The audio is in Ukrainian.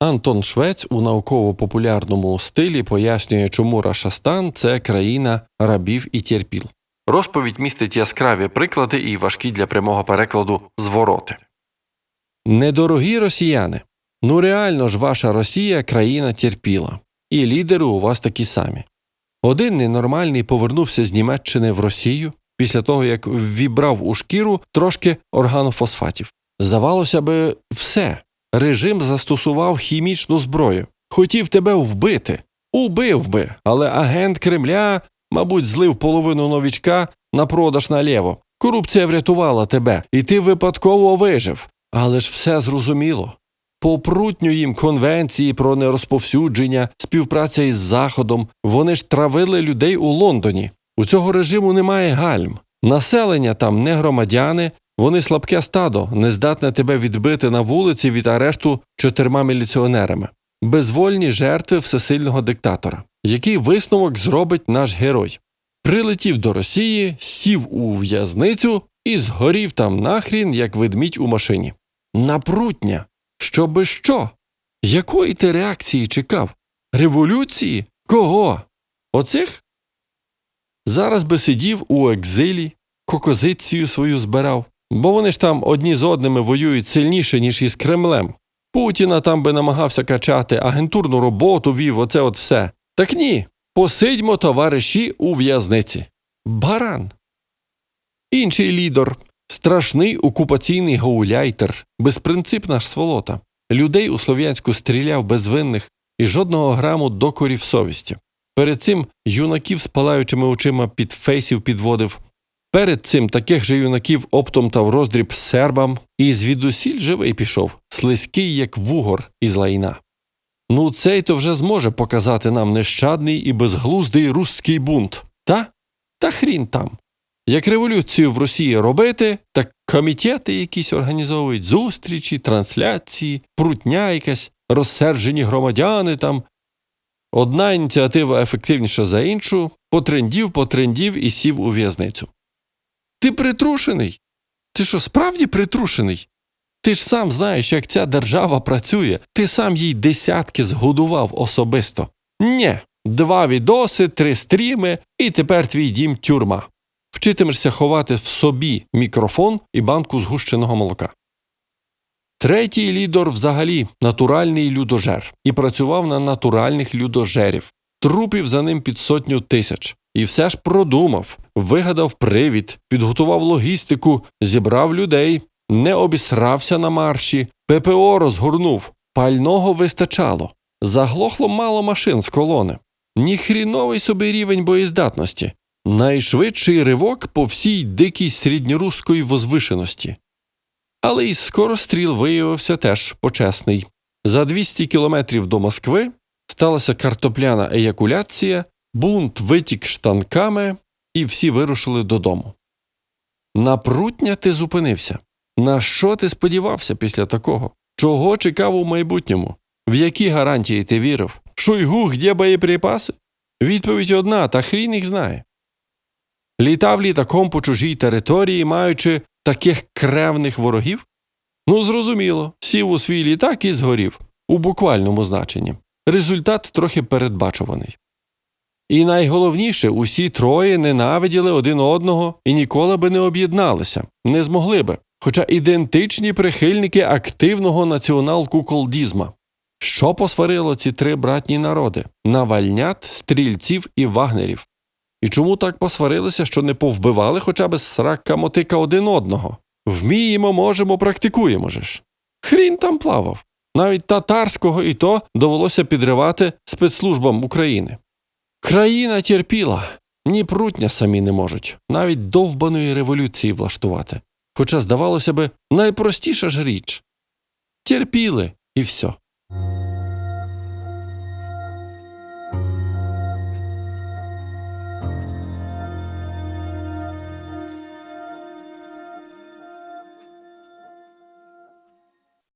Антон Швець у науково-популярному стилі пояснює, чому Рашастан це країна рабів і терпіл. Розповідь містить яскраві приклади і важкі для прямого перекладу звороти. Недорогі росіяни. Ну реально ж ваша Росія країна терпіла. І лідери у вас такі самі. Один ненормальний повернувся з Німеччини в Росію після того, як ввібрав у шкіру трошки органофосфатів. Здавалося би, все. Режим застосував хімічну зброю. Хотів тебе вбити. Убив би, але агент Кремля, мабуть, злив половину новічка на продаж наліво. Корупція врятувала тебе, і ти випадково вижив. Але ж все зрозуміло. Попрутню їм конвенції про нерозповсюдження, співпраця із Заходом. Вони ж травили людей у Лондоні. У цього режиму немає гальм. Населення там не громадяни, вони слабке стадо, не здатне тебе відбити на вулиці від арешту чотирма міліціонерами. Безвольні жертви всесильного диктатора. Який висновок зробить наш герой? Прилетів до Росії, сів у в'язницю і згорів там нахрін, як ведмідь у машині. Напрутня. Щоби що? Якої ти реакції чекав? Революції? Кого? Оцих? Зараз би сидів у екзилі, кокозицію свою збирав, бо вони ж там одні з одними воюють сильніше, ніж із Кремлем. Путіна там би намагався качати, агентурну роботу вів, оце от все. Так ні, посидьмо, товариші, у в'язниці. Баран. Інший лідер страшний окупаційний гауляйтер, безпринципна ж сволота. Людей у Слов'янську стріляв безвинних і жодного граму докорів совісті. Перед цим юнаків з палаючими очима під фейсів підводив. Перед цим таких же юнаків оптом та в роздріб сербам, і звідусіль живий пішов, слизький, як вугор із лайна. Ну, цей то вже зможе показати нам нещадний і безглуздий руський бунт, та? Та хрін там. Як революцію в Росії робити, так комітети якісь організовують зустрічі, трансляції, прутня якась, розсерджені громадяни там. Одна ініціатива ефективніша за іншу, потрендів, потрендів і сів у в'язницю. Ти притрушений? Ти що, справді притрушений? Ти ж сам знаєш, як ця держава працює, ти сам їй десятки згодував особисто. Нє, два відоси, три стріми, і тепер твій дім тюрма. Вчитимешся ховати в собі мікрофон і банку згущеного молока. Третій лідер взагалі натуральний людожер і працював на натуральних людожерів. Трупів за ним під сотню тисяч. І все ж продумав, вигадав привід, підготував логістику, зібрав людей, не обісрався на марші, ППО розгорнув, пального вистачало. Заглохло мало машин з колони. Ніхріновий собі рівень боєздатності. Найшвидший ривок по всій дикій середньоруської возвишеності. Але й скоростріл виявився теж почесний. За 200 кілометрів до Москви сталася картопляна еякуляція, бунт витік штанками, і всі вирушили додому. На прутня ти зупинився. На що ти сподівався після такого? Чого чекав у майбутньому? В які гарантії ти вірив? Шойгу, де боєприпаси? Відповідь одна, та хрін їх знає. Літав літаком по чужій території, маючи таких кревних ворогів? Ну, зрозуміло, сів у свій літак і згорів, у буквальному значенні. Результат трохи передбачуваний. І найголовніше, усі троє ненавиділи один одного і ніколи би не об'єдналися, не змогли би, хоча ідентичні прихильники активного націонал-куколдізма. Що посварило ці три братні народи навальнят, стрільців і вагнерів? І чому так посварилися, що не повбивали хоча б срака мотика один одного? Вміємо, можемо, практикуємо же ж. Хрін там плавав. Навіть татарського і то довелося підривати спецслужбам України. Країна терпіла, ні прутня самі не можуть, навіть довбаної революції влаштувати. Хоча, здавалося би, найпростіша ж річ. Терпіли і все.